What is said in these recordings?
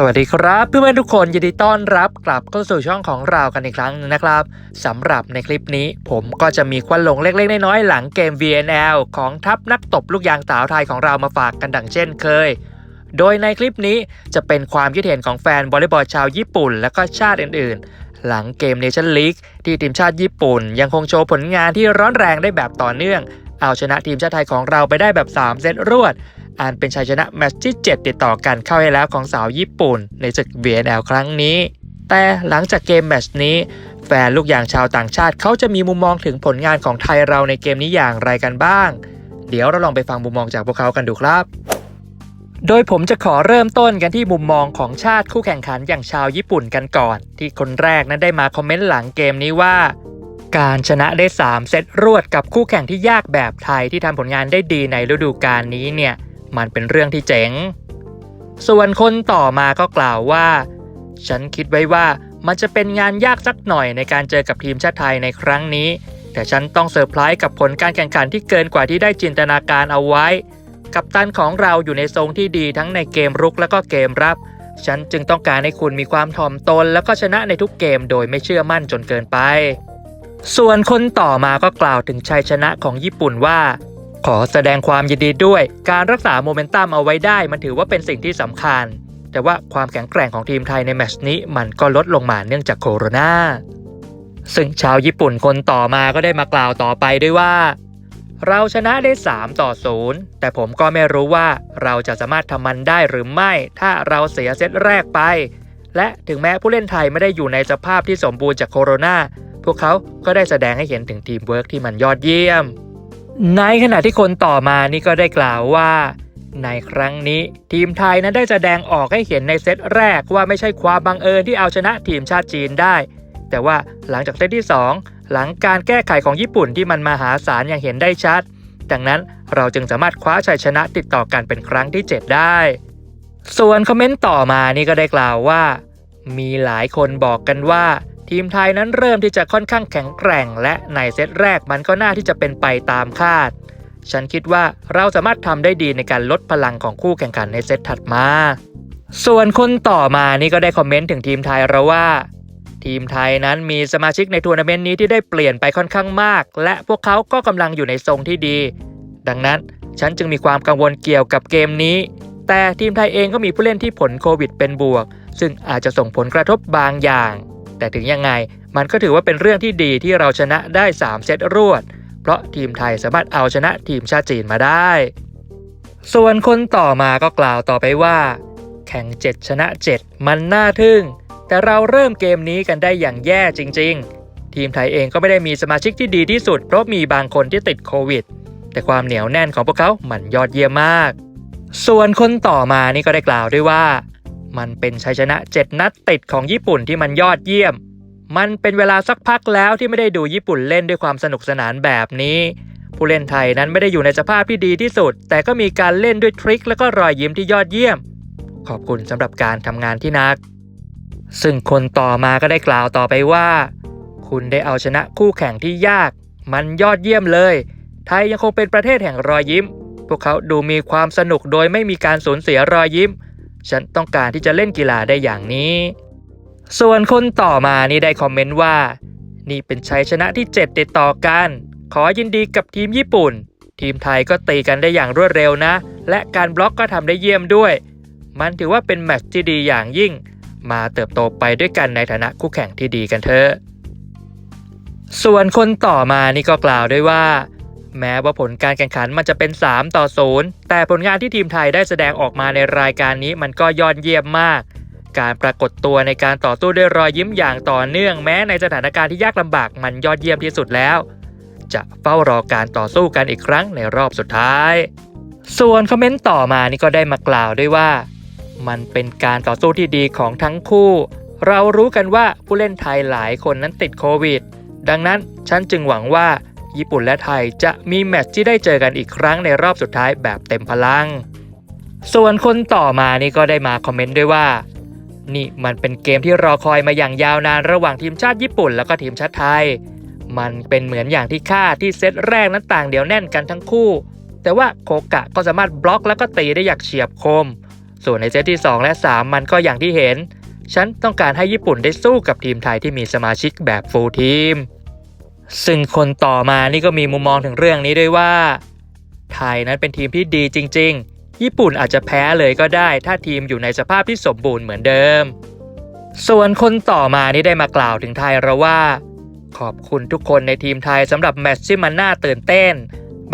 สวัสดีครับเพื่อนๆทุกคนยินดีต้อนรับกลับเข้าสู่ช่องของเรากันอีกครั้งหนึงนะครับสำหรับในคลิปนี้ผมก็จะมีควันหลงเล็กๆ น้อยๆหลังเกม VNL ของทัพนักตบลูกยางสาวไทยของเรามาฝากกันดังเช่นเคย โดยในคลิปนี้จะเป็นความคิดเห็นของแฟนวอลเลย์บอลชาวญี่ปุ่น และก็ชาติอื่นๆ หลังเกมเนชั่นลีกที่ทีมชาติญี่ปุ่น ยังคงโชว์ผลงานที่ร้อนแรงได้แบบต่อเนื่อง เอาชนะทีมชาติไทยของเราไปได้แบบ 3 เซตรวด อันเป็นชัยชนะแมตช์ที่ 7 ติดต่อกันเข้าให้แล้วของสาวญี่ปุ่น ในศึก VNL ครั้งนี้ แต่หลังจากเกมแมตช์นี้ แฟนลูกยางชาวต่างชาติเขาจะมีมุมมองถึงผลงานของไทยเราในเกมนี้อย่างไรกันบ้าง เดี๋ยวเราลองไปฟังมุมมองจากพวกเขากันดูครับโดยผมจะขอเริ่มต้นกันที่มุมมองของชาติคู่แข่งขันอย่างชาวญี่ปุ่นกันก่อน ที่คนแรกนั้นได้มาคอมเมนต์หลังเกมนี้ว่า การชนะได้ 3 เซตรวดกับคู่แข่งที่ยากแบบไทยที่ทำผลงานได้ดีในฤดูกาลนี้เนี่ย มันเป็นเรื่องที่เจ๋ง ส่วนคนต่อมาก็กล่าวว่า ฉันคิดไว้ว่ามันจะเป็นงานยากสักหน่อยในการเจอกับทีมชาติไทยในครั้งนี้ แต่ฉันต้องเซอร์ไพรส์กับผลการแข่งขันที่เกินกว่าที่ได้จินตนาการเอาไว้ กัปตันของเราอยู่ในทรงที่ดีทั้งในเกมรุกและก็เกมรับ ฉันจึงต้องการให้คุณมีความถ่อมตน แล้วก็ชนะในทุกเกมโดยไม่เชื่อมั่นจนเกินไป ส่วนคนต่อมาก็กล่าวถึงชัยชนะของญี่ปุ่นว่า ขอแสดงความยินดีด้วย การรักษาโมเมนตัมเอาไว้ได้ มันถือว่าเป็นสิ่งที่สำคัญ แต่ว่าความแข็งแกร่งของทีมไทยในแมชนี้มันก็ลดลงมาเนื่องจากโคโรนาซึ่งชาวญี่ปุ่นคนต่อมาก็ได้มากล่าวต่อไปด้วยว่า เราชนะได้ 3 ต่อ 0 แต่ผมก็ไม่รู้ว่าเราจะสามารถทำมันได้หรือไม่ ถ้าเราเสียเซตแรกไป และถึงแม้ผู้เล่นไทยไม่ได้อยู่ในสภาพที่สมบูรณ์จากโคโรนาพวกเขาก็ได้แสดงให้เห็นถึงทีมเวิร์กที่มันยอดเยี่ยม ในขณะที่คนต่อมานี่ก็ได้กล่าวว่า ในครั้งนี้ทีมไทยนั้นได้แสดงออกให้เห็นในเซตแรกว่าไม่ใช่ความบังเอิญที่เอาชนะทีมชาติจีนได้ แต่ว่าหลังจากเซตที่ 2 หลังการแก้ไขของญี่ปุ่นที่มันมหาศาลอย่างเห็นได้ชัด ดังนั้นเราจึงสามารถคว้าชัยชนะติดต่อกันเป็นครั้งที่ 7 ได้ ส่วนคอมเมนต์ต่อมานี่ก็ได้กล่าวว่า มีหลายคนบอกกันว่า ทีมไทยนั้นเริ่มที่จะค่อนข้างแข็งแกร่ง และในเซตแรกมันก็น่าที่จะเป็นไปตามคาด ฉันคิดว่าเราสามารถทำได้ดีในการลดพลังของคู่แข่งขันในเซตถัดมา ส่วนคนต่อมานี่ก็ได้คอมเมนต์ถึงทีมไทยเราว่า ทีมไทยนั้นมีสมาชิกในทัวร์นาเมนต์นี้ที่ได้เปลี่ยนไปค่อนข้างมาก และพวกเขาก็กำลังอยู่ในทรงที่ดี ดังนั้นฉันจึงมีความกังวลเกี่ยวกับเกมนี้ แต่ทีมไทยเองก็มีผู้เล่นที่ผลโควิดเป็นบวก ซึ่งอาจจะส่งผลกระทบบางอย่าง แต่ถึงยังไงมันก็ถือว่าเป็นเรื่องที่ดีที่เราชนะได้ 3 เซตรวด เพราะทีมไทยสามารถเอาชนะทีมชาติจีนมาได้ ส่วนคนต่อมาก็กล่าวต่อไปว่า แข่ง 7 ชนะ 7 มันน่าทึ่ง แต่เราเริ่มเกมนี้กันได้อย่างแย่จริง ๆ ทีมไทยเองก็ไม่ได้มีสมาชิกที่ดีที่สุด เพราะมีบางคนที่ติดโควิด แต่ความเหนียวแน่นของพวกเขามันยอดเยี่ยมมาก ส่วนคนต่อมานี่ก็ได้กล่าวด้วยว่า มันเป็นชัยชนะ 7 นัดติดของญี่ปุ่นที่มันยอดเยี่ยม มันเป็นเวลาสักพักแล้วที่ไม่ได้ดูญี่ปุ่นเล่นด้วยความสนุกสนานแบบนี้ ผู้เล่นไทยนั้นไม่ได้อยู่ในสภาพที่ดีที่สุด แต่ก็มีการเล่นด้วยทริคและก็รอยยิ้มที่ยอดเยี่ยม ขอบคุณสำหรับการทำงานที่นัก ซึ่งคนต่อมาก็ได้กล่าวต่อไปว่า คุณได้เอาชนะคู่แข่งที่ยาก มันยอดเยี่ยมเลย ไทยยังคงเป็นประเทศแห่งรอยยิ้ม พวกเขาดูมีความสนุกโดยไม่มีการสูญเสียรอยยิ้ม ฉันต้องการที่จะเล่นกีฬาได้อย่างนี้ ส่วนคนต่อมานี่ได้คอมเมนต์ว่า นี่เป็นชัยชนะที่ 7 ติดต่อกัน ขอยินดีกับทีมญี่ปุ่น ทีมไทยก็ตีกันได้อย่างรวดเร็วนะ และการบล็อกก็ทำได้เยี่ยมด้วย มันถือว่าเป็นแมตช์ที่ดีอย่างยิ่ง มาเติบโตไปด้วยกันในฐานะคู่แข่งที่ดีกันเถอะส่วนคนต่อมานี่ก็กล่าวด้วยว่า แม้ว่าผลการแข่งขันมันจะเป็น 3 ต่อ 0 แต่ผลงานที่ทีมไทยได้แสดงออกมาในรายการนี้มันก็ยอดเยี่ยมมาก การปรากฏตัวในการต่อสู้ด้วยรอยยิ้มอย่างต่อเนื่องแม้ในสถานการณ์ที่ยากลำบากมันยอดเยี่ยมที่สุดแล้ว จะเฝ้ารอการต่อสู้กันอีกครั้งในรอบสุดท้าย ส่วนคอมเมนต์ต่อมานี่ก็ได้มากล่าวด้วยว่า มันเป็นการต่อสู้ที่ดีของทั้งคู่ เรารู้กันว่าผู้เล่นไทยหลายคนนั้นติดโควิด ดังนั้นฉันจึงหวังว่า ญี่ปุ่นและไทยจะมีแมตช์ที่ได้เจอกันอีกครั้งในรอบสุดท้ายแบบเต็มพลัง ส่วนคนต่อมานี่ก็ได้มาคอมเมนต์ด้วยว่า นี่มันเป็นเกมที่รอคอยมาอย่างยาวนานระหว่างทีมชาติญี่ปุ่นแล้วก็ทีมชาติไทย มันเป็นเหมือนอย่างที่คาดที่เซตแรกนั้นต่างเดียวแน่นกันทั้งคู่ แต่ว่าโคกะก็สามารถบล็อกแล้วก็ตีได้อย่างเฉียบคม ส่วนในเซตที่ 2 และ 3 มันก็อย่างที่เห็น ฉันต้องการให้ญี่ปุ่นได้สู้กับทีมไทยที่มีสมาชิกแบบฟูลทีม ซึ่งคนต่อมานี่ก็มีมุมมองถึงเรื่องนี้ด้วยว่า ไทยนั้นเป็นทีมที่ดีจริง ๆ ญี่ปุ่นอาจจะแพ้เลยก็ได้ ถ้าทีมอยู่ในสภาพที่สมบูรณ์เหมือนเดิม ส่วนคนต่อมานี่ได้มากล่าวถึงไทยเราว่า ขอบคุณทุกคนในทีมไทยสำหรับแมตช์ที่มันน่าตื่นเต้น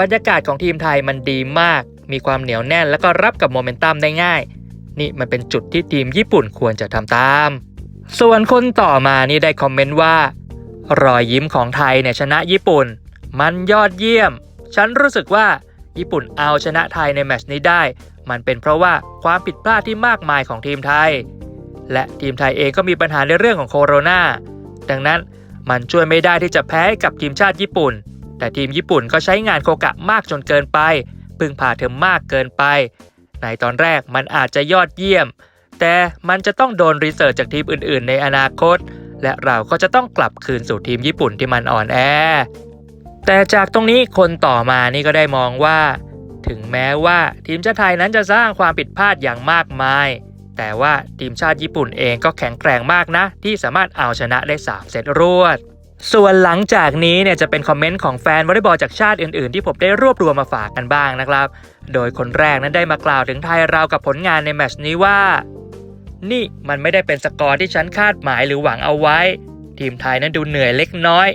บรรยากาศของทีมไทยมันดีมาก มีความเหนียวแน่น แล้วก็รับกับโมเมนตัมได้ง่าย นี่มันเป็นจุดที่ทีมญี่ปุ่นควรจะทำตาม ส่วนคนต่อมานี่ได้คอมเมนต์ว่า รอยยิ้มของไทยเนี่ยชนะญี่ปุ่น มันยอดเยี่ยม ฉันรู้สึกว่าญี่ปุ่นเอาชนะไทยในแมชนี้ได้ มันเป็นเพราะว่าความผิดพลาดที่มากมายของทีมไทย และทีมไทยเองก็มีปัญหาในเรื่องของโคโรนาดังนั้นมันช่วยไม่ได้ที่จะแพ้กับทีมชาติญี่ปุ่น แต่ทีมญี่ปุ่นก็ใช้งานโคกะมากจนเกินไป พึ่งพาเธอมากเกินไป ในตอนแรกมันอาจจะยอดเยี่ยม แต่มันจะต้องโดนรีเสิร์ชจากทีมอื่น ๆ ในอนาคต และเราก็จะต้องกลับคืนสู่ทีมญี่ปุ่นที่มันอ่อนแอ แต่จากตรงนี้คนต่อมานี่ก็ได้มองว่า ถึงแม้ว่าทีมชาติไทยนั้นจะสร้างความผิดพลาดอย่างมากมาย แต่ว่าทีมชาติญี่ปุ่นเองก็แข็งแกร่งมากนะ ที่สามารถเอาชนะได้ 3 เซตรวดส่วนหลังจากนี้เนี่ยจะเป็นคอมเมนต์ของแฟนวอลเลย์บอลจากชาติอื่นๆ ที่ผมได้รวบรวมมาฝากกันบ้างนะครับ โดยคนแรกนั้นได้มากล่าวถึงไทยเรากับผลงานในแมชนี้ว่า นี่มันไม่ได้เป็นสกอร์ที่ฉันคาดหมายหรือหวังเอาไว้ ทีมไทยนั้นดูเหนื่อยเล็กน้อย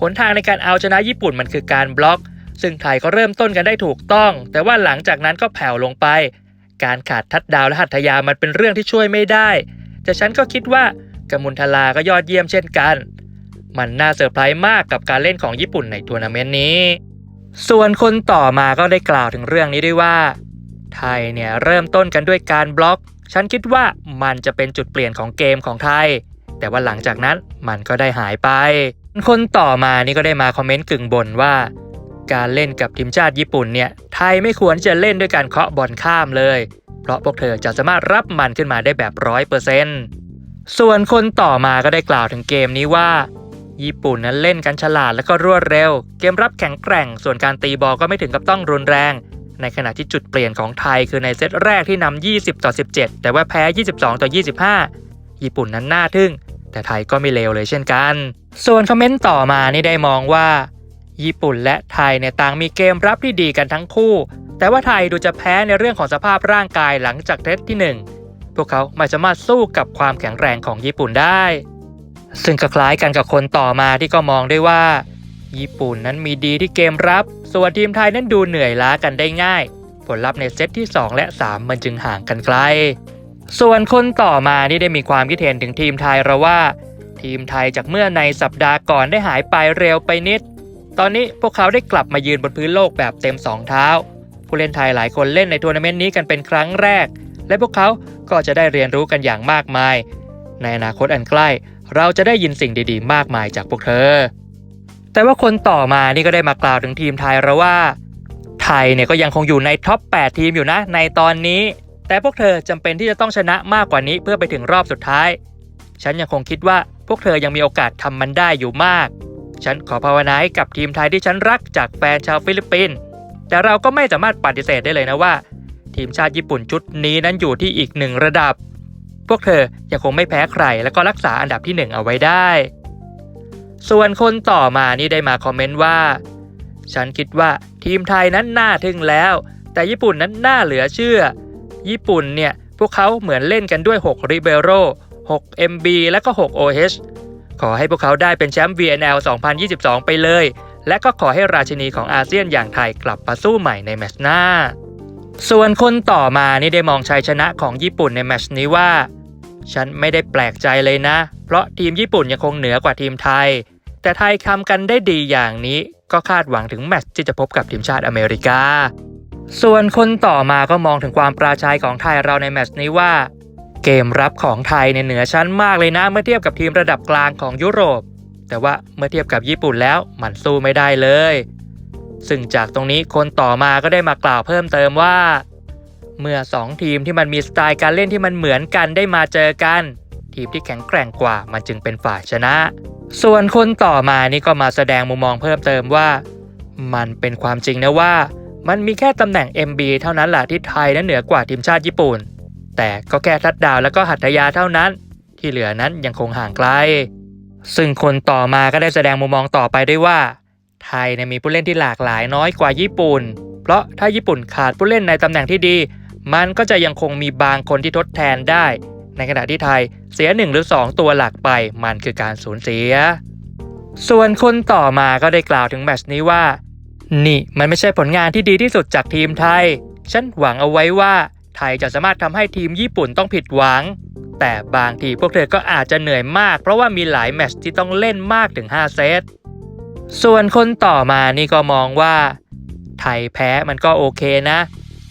หนทางในการเอาชนะญี่ปุ่นมันคือการบล็อก ซึ่งไทยก็เริ่มต้นกันได้ถูกต้อง แต่ว่าหลังจากนั้นก็แผ่วลงไป การขาดทัดดาวและหัตถยามันเป็นเรื่องที่ช่วยไม่ได้ แต่ฉันก็คิดว่ากมุลทลาก็ยอดเยี่ยมเช่นกัน มันน่าเซอร์ไพรส์มากกับการเล่นของญี่ปุ่นในทัวร์นาเมนต์นี้ ส่วนคนต่อมาก็ได้กล่าวถึงเรื่องนี้ด้วยว่า ไทยเนี่ยเริ่มต้นกันด้วยการบล็อก ฉันคิดว่ามันจะเป็นจุดเปลี่ยนของเกมของไทย แต่ว่าหลังจากนั้นมันก็ได้หายไป คนต่อมานี่ก็ได้มาคอมเมนต์กึ่งบ่นว่า การเล่นกับทีมชาติญี่ปุ่นเนี่ย ไทยไม่ควรจะเล่นด้วยการเคาะบอลข้ามเลย เพราะพวกเธอจะสามารถรับมันขึ้นมาได้แบบร้อยเปอร์เซนต์ส่วนคนต่อมาก็ได้กล่าวถึงเกมนี้ว่า ญี่ปุ่นนั้นเล่นกันฉลาดและก็รวดเร็ว เกมรับแข็งแกร่ง ส่วนการตีบอลก็ไม่ถึงกับต้องรุนแรง ในขณะที่จุดเปลี่ยนของไทยคือในเซตแรกที่นำ20 ต่อ 17 แต่ว่าแพ้ 22 ต่อ 25 ญี่ปุ่นนั้นน่าทึ่ง แต่ไทยก็ไม่เลวเลยเช่นกัน ส่วนคอมเมนต์ต่อมานี่ได้มองว่า ญี่ปุ่นและไทยเนี่ยต่างมีเกมรับที่ดีกันทั้งคู่ แต่ว่าไทยดูจะแพ้ในเรื่องของสภาพร่างกายหลังจากเซตที่ 1 พวกเขาไม่สามารถสู้กับความแข็งแรงของญี่ปุ่นได้ ซึ่งก็คล้ายกันกับคนต่อมาที่ก็มองได้ว่า ญี่ปุ่นนั้นมีดีที่เกมรับ ส่วนทีมไทยนั้นดูเหนื่อยล้ากันได้ง่าย ผลลัพธ์ในเซตที่ 2 และ 3 มันจึงห่างกันไกล ส่วนคนต่อมานี่ได้มีความคิดเห็นถึงทีมไทยเราว่า ทีมไทยจากเมื่อในสัปดาห์ก่อนได้หายไปเร็วไปนิด ตอนนี้พวกเขาได้กลับมายืนบนพื้นโลกแบบเต็มสองเท้า ผู้เล่นไทยหลายคนเล่นในทัวร์นาเมนต์นี้กันเป็นครั้งแรก และพวกเขาก็จะได้เรียนรู้กันอย่างมากมาย ในอนาคตอันใกล้เราจะได้ยินสิ่งดีๆ มากมายจากพวกเธอ แต่ว่าคนต่อมานี่ก็ได้มากล่าวถึงทีมไทยเราว่า ไทยเนี่ยก็ยังคงอยู่ในท็อป 8 ทีมอยู่นะ ในตอนนี้ แต่พวกเธอจำเป็นที่จะต้องชนะมากกว่านี้เพื่อไปถึงรอบสุดท้าย ฉันยังคงคิดว่าพวกเธอยังมีโอกาสทำมันได้อยู่มาก ฉันขอภาวนาให้กับทีมไทยที่ฉันรักจากแฟนชาวฟิลิปปินส์แต่เราก็ไม่สามารถปฏิเสธได้เลยนะว่า ทีมชาติญี่ปุ่นชุดนี้นั้นอยู่ที่อีกหนึ่งระดับ พวกเธอยังคงไม่แพ้ใครและก็รักษาอันดับที่หนึ่งเอาไว้ได้ ส่วนคนต่อมานี่ได้มาคอมเมนต์ว่า ฉันคิดว่าทีมไทยนั้นน่าทึ่งแล้ว แต่ญี่ปุ่นนั้นน่าเหลือเชื่อ ญี่ปุ่นเนี่ย พวกเขาเหมือนเล่นกันด้วย6 r i b e r o 6 MB และก็ 6 OH ขอให้พวกเขาได้เป็นแชมป์ VNL 2022 ไปเลย และก็ขอให้ราชินีของอาเซียนอย่างไทยกลับมาสู้ใหม่ในแมตช์หน้า ส่วนคนต่อมานี่ได้มองชัยชนะของญี่ปุ่นในแมตช์นี้ว่า ฉันไม่ได้แปลกใจเลยนะ เพราะทีมญี่ปุ่นยังคงเหนือกว่าทีมไทย แต่ไทยทำกันได้ดีอย่างนี้ ก็คาดหวังถึงแมตช์ที่จะพบกับทีมชาติอเมริกา ส่วนคนต่อมาก็มองถึงความปราชัยของไทยเราในแมตช์นี้ว่า เกมรับของไทยเนี่ยเหนือชั้นมากเลยนะเมื่อเทียบกับทีมระดับกลางของยุโรป แต่ว่าเมื่อเทียบกับญี่ปุ่นแล้วมันสู้ไม่ได้เลย ซึ่งจากตรงนี้คนต่อมาก็ได้มากล่าวเพิ่มเติมว่า เมื่อ 2 ทีมที่มันมีสไตล์การเล่นที่มันเหมือนกันได้มาเจอกัน ทีมที่แข็งแกร่งกว่ามันจึงเป็นฝ่ายชนะ ส่วนคนต่อมานี่ก็มาแสดงมุมมองเพิ่มเติมว่า มันเป็นความจริงนะว่า มันมีแค่ตำแหน่ง MB เท่านั้นแหละที่ไทยนั้นเหนือกว่าทีมชาติญี่ปุ่น แต่ก็แค่ทัดดาวแล้วก็หัตถยาเท่านั้น ที่เหลือนั้นยังคงห่างไกล ซึ่งคนต่อมาก็ได้แสดงมุมมองต่อไปด้วยว่า ไทยเนี่ยมีผู้เล่นที่หลากหลายน้อยกว่าญี่ปุ่น เพราะถ้าญี่ปุ่นขาดผู้เล่นในตำแหน่งที่ดี มันก็จะยังคงมีบางคนที่ทดแทนได้ ในขณะที่ไทยเสียหนึ่งหรือ 2 ตัวหลักไป มันคือการสูญเสีย ส่วนคนต่อมาก็ได้กล่าวถึงแมชนี้ว่า นี่มันไม่ใช่ผลงานที่ดีที่สุดจากทีมไทย ฉันหวังเอาไว้ว่าไทยจะสามารถทำให้ทีมญี่ปุ่นต้องผิดหวัง แต่บางทีพวกเธอก็อาจจะเหนื่อยมาก เพราะว่ามีหลายแมชที่ต้องเล่นมากถึง 5 เซต ส่วนคนต่อมานี่ก็มองว่า ไทยแพ้มันก็โอเคนะ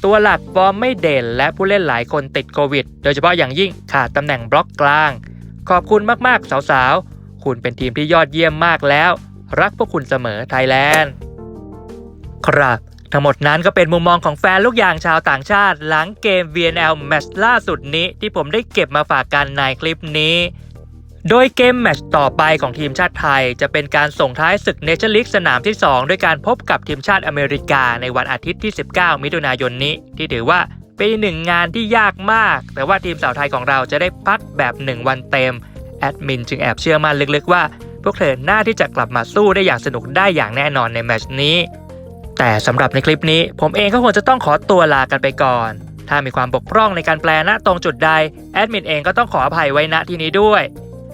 ตัวหลักฟอร์มไม่เด่น และผู้เล่นหลายคนติดโควิด โดยเฉพาะอย่างยิ่งขาดตำแหน่งบล็อกกลาง ขอบคุณมาก ๆ สาว ๆ คุณเป็นทีมที่ยอดเยี่ยมมากแล้ว รักพวกคุณเสมอไทยแลนด์ ครับ ทั้งหมดนั้นก็เป็นมุมมองของแฟนลูกยางชาวต่างชาติ หลังเกม VNL แมตช์ล่าสุดนี้ที่ผมได้เก็บมาฝากกันในคลิปนี้ โดยเกมแมตช์ต่อไปของทีมชาติไทย จะเป็นการส่งท้ายศึกเนเชั่นลีกสนามที่ 2 ด้วยการพบกับทีมชาติอเมริกาในวันอาทิตย์ที่ 19 มิถุนายนนี้ ที่ถือว่าเป็นหนึ่งงานที่ยากมาก แต่ว่าทีมสาวไทยของเราจะได้พักแบบ 1 วันเต็ม แอดมินจึงแอบเชื่อมั่นลึกๆว่า พวกเธอหน่าที่จะกลับมาสู้ได้อย่างสนุกได้อย่างแน่นอนในแมตช์นี้ แต่สำหรับในคลิปนี้ ผมเองก็คงจะต้องขอตัวลากันไปก่อน ถ้ามีความบกพร่องในการแปลณตรงจุดใดแอดมินเองก็ต้องขออภัยไว้ณที่นี้ด้วย